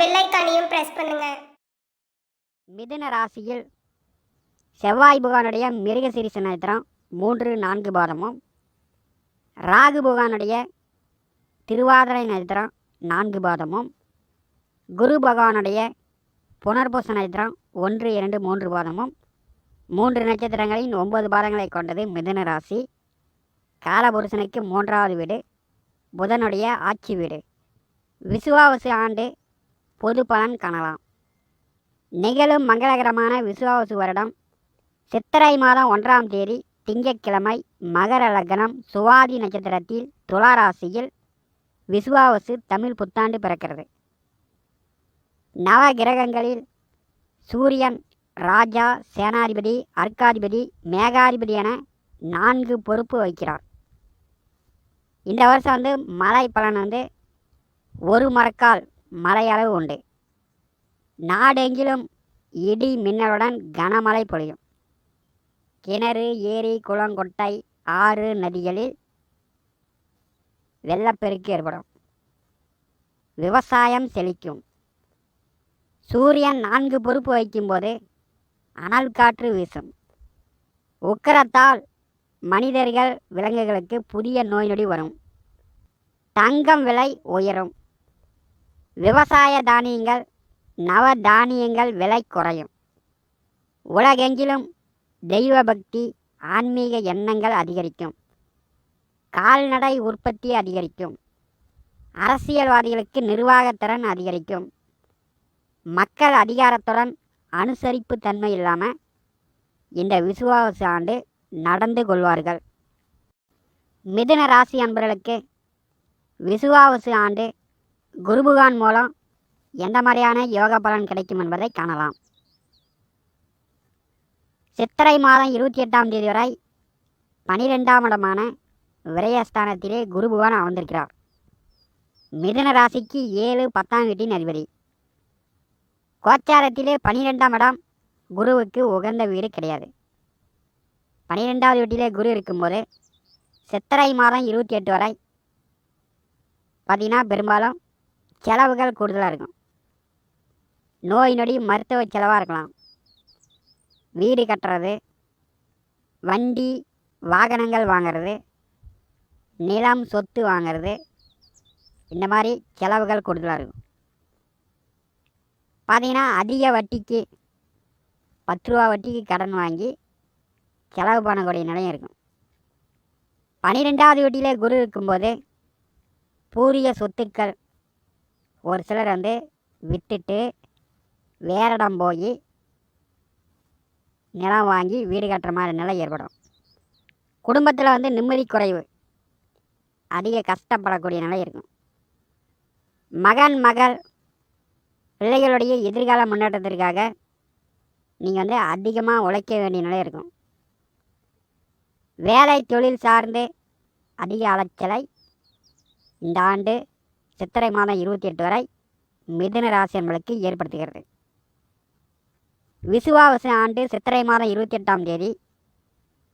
Bell ஐக்கானையும் press பண்ணுங்க. மிதுன ராசியில் செவ்வாய் புகானுடைய மிருகசிரிச நட்சத்திரம் மூன்று நான்கு பாதமும் ராகு புகானுடைய திருவாதிரை நட்சத்திரம் நான்கு பாதமும் குரு பகவானுடைய புனர்பூச நட்சத்திரம் ஒன்று இரண்டு மூன்று பாதமும் மூன்று நட்சத்திரங்களின் ஒன்பது பாதங்களை கொண்டது மிதுன ராசி. காலபுருஷனுக்கு மூன்றாவது வீடு புதனுடைய ஆட்சி வீடு. விசுவாவசு ஆண்டு பொது பலன் காணலாம். நிகழும் மங்களகரமான விசுவாவசு வருடம் சித்திரை மாதம் ஒன்றாம் தேதி திங்கட்கிழமை மகர லக்னம் சுவாதி நட்சத்திரத்தில் துளாராசியில் விசுவாவசு தமிழ் புத்தாண்டு பிறக்கிறது. நவ கிரகங்களில் சூரியன் ராஜா சேனாதிபதி அர்க்காதிபதி மேகாதிபதி என நான்கு பொறுப்பு வகிக்கிறார். இந்த வருஷம் வந்து மழை பலன் வந்து ஒரு மரக்கால் மலையளவு உண்டு. நாடெங்கிலும் இடி மின்னலுடன் கனமழை பொழியும். கிணறு ஏரி குளங்கொட்டை ஆறு நதிகளில் வெள்ளப்பெருக்கு ஏற்படும். விவசாயம் செழிக்கும். சூரியன் நான்கு பொறுப்பு வைக்கும்போது அனல் காற்று வீசும். உக்கரத்தால் மனிதர்கள் விலங்குகளுக்கு புதிய நோய் நொடி வரும். தங்கம் விலை உயரும். விவசாய தானியங்கள் நவ தானியங்கள் விலை குறையும். உலகெங்கிலும் தெய்வ பக்தி ஆன்மீக எண்ணங்கள் அதிகரிக்கும். கால்நடை உற்பத்தி அதிகரிக்கும். அரசியல்வாதிகளுக்கு நிர்வாகத்திறன் அதிகரிக்கும். மக்கள் அதிகாரத்துடன் அனுசரிப்பு தன்மை இல்லாமல் இந்த விசுவாச ஆண்டு நடந்து கொள்வார்கள். மிதுன ராசி அன்பர்களுக்கு விசுவாவசு ஆண்டு குருபுகான் மூலம் எந்த மாதிரியான யோக பலன் கிடைக்கும் என்பதை காணலாம். சித்திரை மாதம் இருபத்தி எட்டாம் தேதி வரை பனிரெண்டாம் இடமான விரயஸ்தானத்திலே குரு பகவான் அமர்ந்திருக்கிறார். மிதுன ராசிக்கு ஏழு பத்தாம் வீட்டின் அதிபதி. கோச்சாரத்திலே பனிரெண்டாம் இடம் குருவுக்கு உகந்த வீடு கிடையாது. பனிரெண்டாவது வீட்டிலே குரு இருக்கும்போது சித்திரை மாதம் இருபத்தி எட்டு வரை பார்த்திங்கன்னா பெரும்பாலும் செலவுகள் கூடுதலாக இருக்கும். நோய் நொடி மருத்துவ செலவாக இருக்கலாம். வீடு கட்டுறது வண்டி வாகனங்கள் வாங்கிறது நிலம் சொத்து வாங்கிறது இந்த மாதிரி செலவுகள் கூடுதலாக இருக்கும். பார்த்தீங்கன்னா அதிக வட்டிக்கு பத்து ரூபா வட்டிக்கு கடன் வாங்கி செலவு பண்ணக்கூடிய நிலையம் இருக்கும். பன்னிரெண்டாவது வட்டியிலே குரு இருக்கும்போது பூரிய சொத்துக்கள் ஒரு சிலர் வந்து விட்டுட்டு வேற இடம் போய் நிலம் வாங்கி வீடு கட்டுற மாதிரி நிலை ஏற்படும். குடும்பத்தில் வந்து நிம்மதி குறைவு. அதிக கஷ்டப்படக்கூடிய நிலை இருக்கும். மகன் மகள் பிள்ளைகளுடைய எதிர்கால முன்னேற்றத்திற்காக நீங்கள் வந்து அதிகமாக உழைக்க வேண்டிய நிலை இருக்கும். வேலை தொழில் சார்ந்து அதிக அலைச்சலை இந்த ஆண்டு சித்திரை மாதம் இருபத்தி எட்டு வரை மிதுன ராசி என்பதற்கு ஏற்படுத்துகிறது. விசுவாவச ஆண்டு சித்திரை மாதம் இருபத்தி எட்டாம் தேதி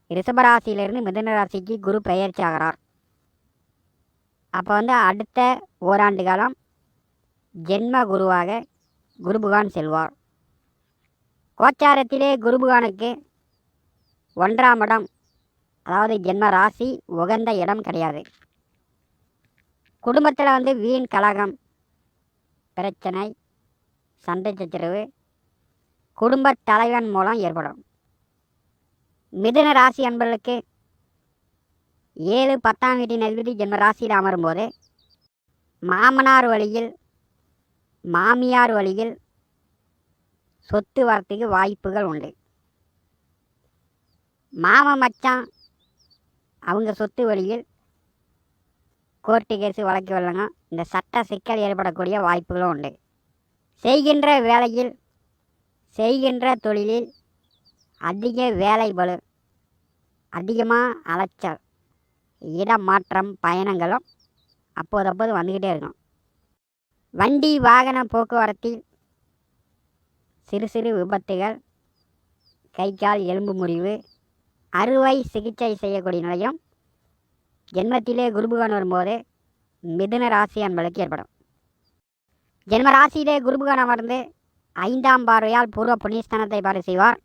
ரிஷபராசியிலிருந்து மிதுன ராசிக்கு குரு பெயர்ச்சி ஆகிறார். அப்போ வந்து அடுத்த ஓராண்டு காலம் ஜென்ம குருவாக குருபுகான் செல்வார். கோச்சாரத்திலே குருபுகானுக்கு ஒன்றாம் இடம் அதாவது ஜென்ம ராசி உகந்த இடம் கிடையாது. குடும்பத்தில் வந்து வீண் கலகம் பிரச்சனை சண்டை சச்சரவு குடும்ப தலைவன் மூலம் ஏற்படும். மிதுன ராசி அன்பர்களுக்கு ஏழு பத்தாம் வீட்டின் அதிபதி ஜென்ம ராசியில் அமரும்போது மாமனார் வழியில் மாமியார் வழியில் சொத்து வரத்துக்கு வாய்ப்புகள் உண்டு. மாம மச்சான் அவங்க சொத்து வழியில் கோர்ட்டு கேஸு வழக்கு வரலங்க இந்த சட்ட சிக்கல் ஏற்படக்கூடிய வாய்ப்புகளும் உண்டு. செய்கின்ற வேலையில் செய்கின்ற தொழிலில் அதிக வேலை பலு அதிகமாக அலைச்சல் இடமாற்றம் பயணங்களும் அப்போது அப்போது வந்துக்கிட்டே இருக்கும். வண்டி வாகன போக்குவரத்தில் சிறு சிறு விபத்துகள் கை கால் எலும்பு முறிவு அறுவை சிகிச்சை செய்யக்கூடிய நிலையும் ஜென்மத்திலே குருபகவான் வரும்போது மிதுன ராசி என்பதற்கு ஏற்படும். ஜென்ம ராசியிலே குருபுகான் அமர்ந்து ஐந்தாம் பார்வையால் பூர்வ புண்ணியஸ்தானத்தை பாரு செய்வார்.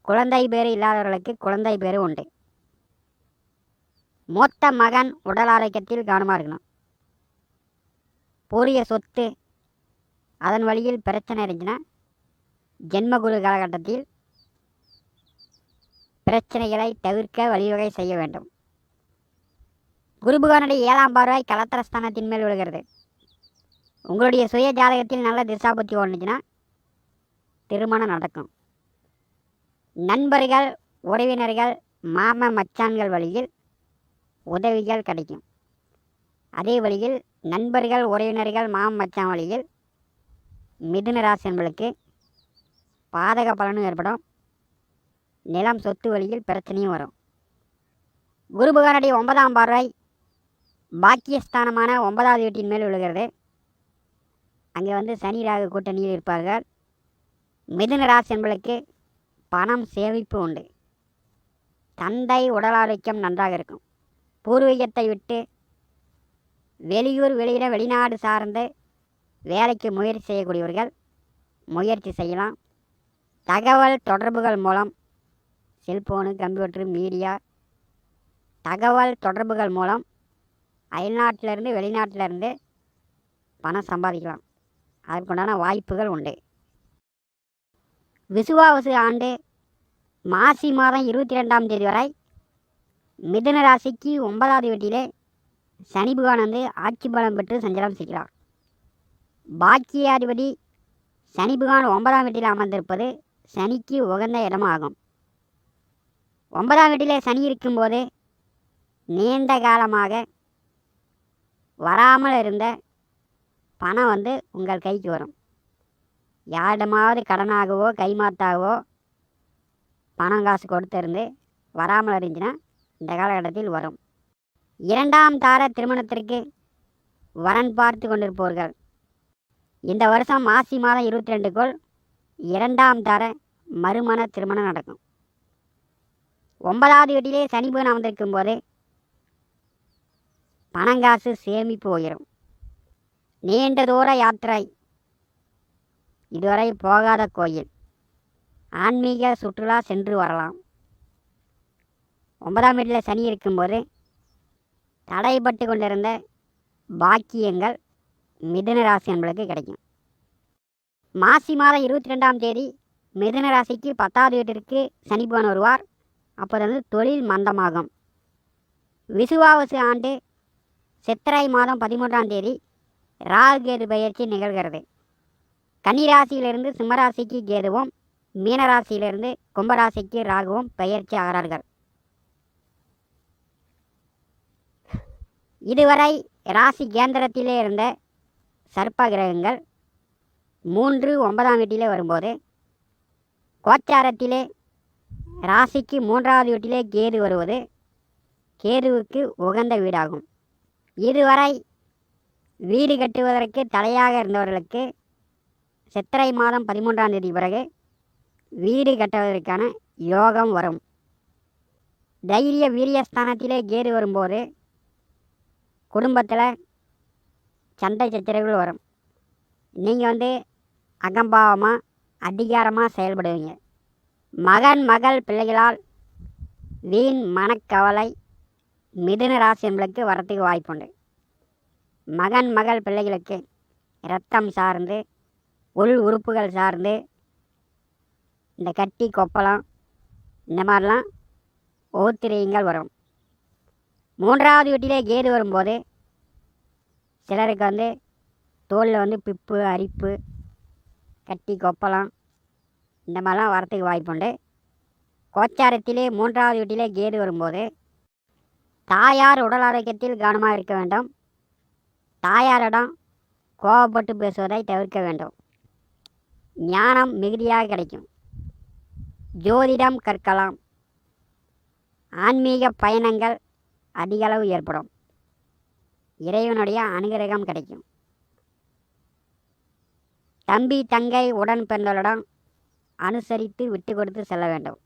குழந்தை பேறு இல்லாதவர்களுக்கு குழந்தை பேறு உண்டு. மூத்த மகன் உடல் ஆரோக்கியத்தில் கவனமாக இருக்கணும். பூரிய சொத்து அதன் வழியில் பிரச்சனை இருந்துச்சுன்னா ஜென்மகுரு காலகட்டத்தில் பிரச்சனைகளை தவிர்க்க வழிவகை செய்ய வேண்டும். குருபுகானுடைய ஏழாம் பார்வை கலத்திரஸ்தானத்தின் மேல் விழுகிறது. உங்களுடைய சுய ஜாதகத்தில் நல்ல திசாபுத்தி ஒன்றுச்சுன்னா திருமணம் நடக்கும். நண்பர்கள் உறவினர்கள் மாம மச்சான்கள் வழியில் உதவிகள் கிடைக்கும். அதே வழியில் நண்பர்கள் உறவினர்கள் மாம மச்சான் வழியில் மிதுன ராசி என்பளுக்கு பாதக பலனும் ஏற்படும். நிலம் சொத்து வழியில் பிரச்சனையும் வரும். குரு பகவானுடைய ஒன்பதாம் பார்வை பாக்கியஸ்தானமான ஒன்பதாவது வீட்டின் மேல் விழுகிறது. அங்கே வந்து சனி ராகு கூட்டணியில் இருப்பார்கள். மிதுன ராசி என்பளுக்கு பணம் சேமிப்பு உண்டு. தந்தை உடல் ஆரோக்கியம் நன்றாக இருக்கும். பூர்வீகத்தை விட்டு வெளியூர் வெளியிட வெளிநாடு சார்ந்து வேலைக்கு முயற்சி செய்யக்கூடியவர்கள் முயற்சி செய்யலாம். தகவல் தொடர்புகள் மூலம் செல்போனு கம்ப்யூட்டர் மீடியா தகவல் தொடர்புகள் மூலம் அயல்நாட்டிலேருந்து வெளிநாட்டிலேருந்து பணம் சம்பாதிக்கலாம். அதற்குண்டான வாய்ப்புகள் உண்டு. விசுவாவசு ஆண்டு மாசி மாதம் இருபத்தி ரெண்டாம் தேதி வரை மிதுன ராசிக்கு ஒன்பதாவது வீட்டிலே சனி பகவான் வந்து ஆட்சி பலம் பெற்று சஞ்சலம் செய்கிறார். பாக்கியாதிபதி சனி பகவான் ஒன்பதாம் வீட்டில் அமர்ந்திருப்பது சனிக்கு உகந்த இடமாகும். ஒன்பதாம் வீட்டிலே சனி இருக்கும்போது நீண்ட காலமாக வராமல் இருந்த பணம் வந்து உங்கள் கைக்கு வரும். யாரிடமாவது கடனாகவோ கைமாத்தாகவோ பணம் காசு கொடுத்திருந்து வராமல் இருந்துச்சுன்னா இந்த காலகட்டத்தில் வரும். இரண்டாம் தார திருமணத்திற்கு வரன் பார்த்து கொண்டிருப்பவர்கள். இந்த வருஷம் மாசி மாதம் இருபத்தி ரெண்டுக்குள் இரண்டாம் தார மறுமண திருமணம் நடக்கும். ஒன்பதாவது வீட்டிலே சனி புதன் அமர்ந்திருக்கும் போது பணங்காசு சேமிப்பு உயரும். நீண்ட தூர யாத்திரை. இதுவரை போகாத கோயில். ஆன்மீக சுற்றுலா சென்று வரலாம். ஒன்பதாம் வீட்டில் சனி இருக்கும்போது தடைப்பட்டு கொண்டிருந்த பாக்கியங்கள் மிதுன ராசி என்பளுக்கு கிடைக்கும். மாசி மாதம் இருபத்தி ரெண்டாம் தேதி மிதுன ராசிக்கு பத்தாவது வீட்டிற்கு சனி வருவார். அப்போது வந்து தொழில் மந்தமாகும். விசுவாவசு ஆண்டு சித்திரை மாதம் பதிமூன்றாம் தேதி ராகு கேது பயிற்சி நிகழ்கிறது. கன்னிராசியிலிருந்து சிம்மராசிக்கு கேதுவும் மீனராசியிலிருந்து கும்பராசிக்கு ராகுவும் பயிற்சி ஆகிறார்கள். இதுவரை ராசி கேந்திரத்திலே இருந்த சர்ப்ப கிரகங்கள் மூன்று ஒன்பதாம் வீட்டிலே வரும்போது கோச்சாரத்திலே ராசிக்கு மூன்றாவது வீட்டிலே கேது வருவது கேதுவுக்கு உகந்த வீடாகும். இதுவரை வீடு கட்டுவதற்கு தடையாக இருந்தவர்களுக்கு சித்திரை மாதம் பதிமூன்றாம் தேதி பிறகு வீடு கட்டுவதற்கான யோகம் வரும். தைரிய வீரியஸ்தானத்திலே கேது வரும்போது குடும்பத்தில் சண்டை சச்சரவுகள் வரும். நீங்கள் வந்து அகம்பாவமாக அதிகாரமாக செயல்படுவீங்க. மகன் மகள் பிள்ளைகளால் வீண் மனக்கவலை மிதுன ராசி என்பளுக்கு வரத்துக்கு வாய்ப்புண்டு மகன் மகள் பிள்ளைகளுக்கு இரத்தம் சார்ந்து உள் உறுப்புகள் சார்ந்து இந்த கட்டி கொப்பளம் இந்த மாதிரிலாம் ஓத்திரியங்கள் வரும். மூன்றாவது வீட்டிலே கேது வரும்போது சிலருக்கு வந்து தோலில் வந்து பிப்பு அரிப்பு கட்டி கொப்பளம் இந்த மாதிரிலாம் வரத்துக்கு வாய்ப்புண்டு கோச்சாரத்திலே மூன்றாவது வீட்டிலே கேது வரும்போது தாயார் உடல் ஆரோக்கியத்தில் கவனமாக இருக்க வேண்டும். தாயாரிடம் கோபப்பட்டு பேசுவதை தவிர்க்க வேண்டும். ஞானம் மிகுதியாக கிடைக்கும். ஜோதிடம் கற்கலாம். ஆன்மீக பயணங்கள் அதிகளவு ஏற்படும். இறைவனுடைய அனுகிரகம் கிடைக்கும். தம்பி தங்கை உடன் பிறந்தவரிடம் அனுசரித்து விட்டு கொடுத்து செல்ல வேண்டும்.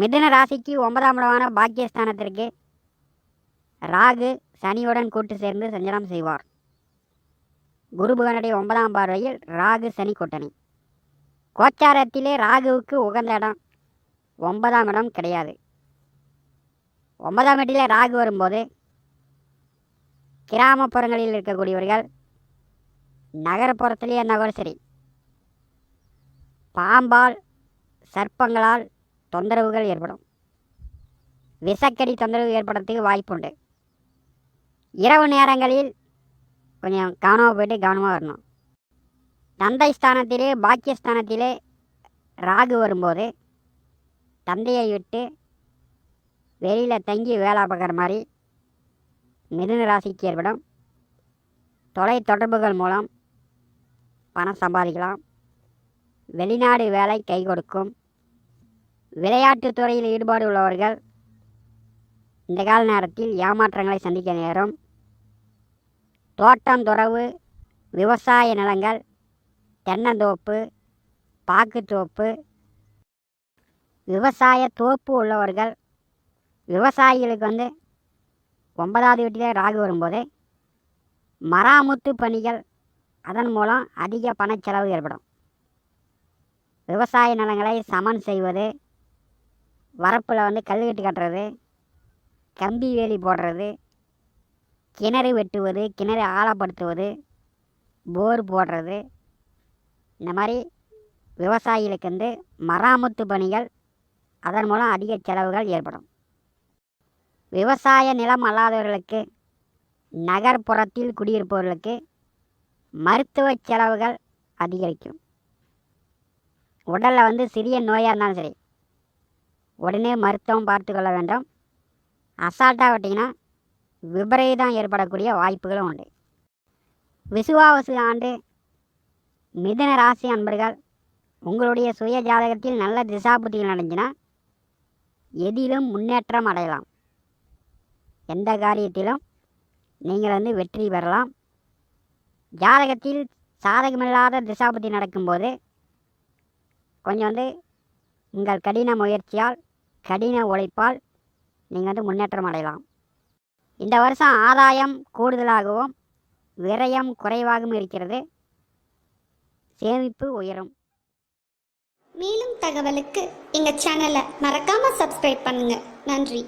மிதுன ராசிக்கு ஒன்பதாம் இடமான பாக்கியஸ்தானத்திற்கு ராகு சனியுடன் கூட்டு சேர்ந்து சஞ்சலம் செய்வார். குருபுகனுடைய ஒன்பதாம் பார்வையில் ராகு சனி கூட்டணி. கோச்சாரத்திலே ராகுவுக்கு உகந்த இடம் ஒன்பதாம் இடம் கிடையாது. ஒன்பதாம் இடத்திலே ராகு வரும்போது கிராமப்புறங்களில் இருக்கக்கூடியவர்கள் நகரப்புறத்திலே இருந்தால் சரி. பாம்பால் சர்ப்பங்களால் தொந்தரவுகள் ஏற்படும். விஷக்கடி தொந்தரவு ஏற்படுறதுக்கு வாய்ப்பு உண்டு. இரவு நேரங்களில் கொஞ்சம் கவனமாக போயிட்டு கவனமாக வரணும். தந்தை ஸ்தானத்திலே பாக்கியஸ்தானத்திலே ராகு வரும்போது தந்தையை விட்டு வெளியில் தங்கி வேலை பார்க்குற மாதிரி மிதுன ராசிக்கு ஏற்படும். தொலை தொடர்புகள் மூலம் பணம் சம்பாதிக்கலாம். வெளிநாடு வேலை கை கொடுக்கும். விளையாட்டுத் துறையில் ஈடுபாடு உள்ளவர்கள் இந்த கால நேரத்தில் ஏமாற்றங்களை சந்திக்க நேரும். தோட்டம் துறவு விவசாய நிலங்கள் தென்னந்தோப்பு பாக்குத்தோப்பு விவசாய தோப்பு உள்ளவர்கள் விவசாயிகளுக்கு வந்து ஒன்பதாவது வீட்டிலே ராகு வரும்போது மராமுத்து பணிகள் அதன் மூலம் அதிக பணச்செலவு ஏற்படும். விவசாய நிலங்களை சமன் செய்வது வரப்பில் வந்து கல்வெட்டு கட்டுறது கம்பி வேலி போடுறது கிணறு வெட்டுவது கிணறு ஆழப்படுத்துவது போர் போடுறது. இந்த மாதிரி விவசாயிகளுக்கு வந்து மராமத்து பணிகள் அதன் மூலம் அதிக செலவுகள் ஏற்படும். விவசாய நிலம் அல்லாதவர்களுக்கு நகர்ப்புறத்தில் குடியிருப்பவர்களுக்கு மருத்துவ செலவுகள் அதிகரிக்கும். உடலில் வந்து சிறிய நோயாக இருந்தாலும் சரி உடனே மருத்துவம் பார்த்து கொள்ள வேண்டும். அசால்ட்டாக விட்டிங்கன்னா விபரீதம் ஏற்படக்கூடிய வாய்ப்புகளும் உண்டு. விசுவாவசு ஆண்டு மிதன ராசி அன்பர்கள் உங்களுடைய சுய ஜாதகத்தில் நல்ல திசாபுத்திகள் நடந்துச்சுன்னா எதிலும் முன்னேற்றம் அடையலாம். எந்த காரியத்திலும் நீங்கள் வந்து வெற்றி பெறலாம். ஜாதகத்தில் சாதகமில்லாத திசாபுத்தி நடக்கும்போது கொஞ்சம் வந்து உங்கள் கடின முயற்சியால் கடின உழைப்பால் நீங்கள் வந்து முன்னேற்றம் அடையலாம். இந்த வருஷம் ஆதாயம் கூடுதலாகவும் விரயம் குறைவாகவும் இருக்கிறது. சேமிப்பு உயரும். மேலும் தகவலுக்கு எங்கள் சேனலை மறக்காமல் சப்ஸ்கிரைப் பண்ணுங்கள் நன்றி.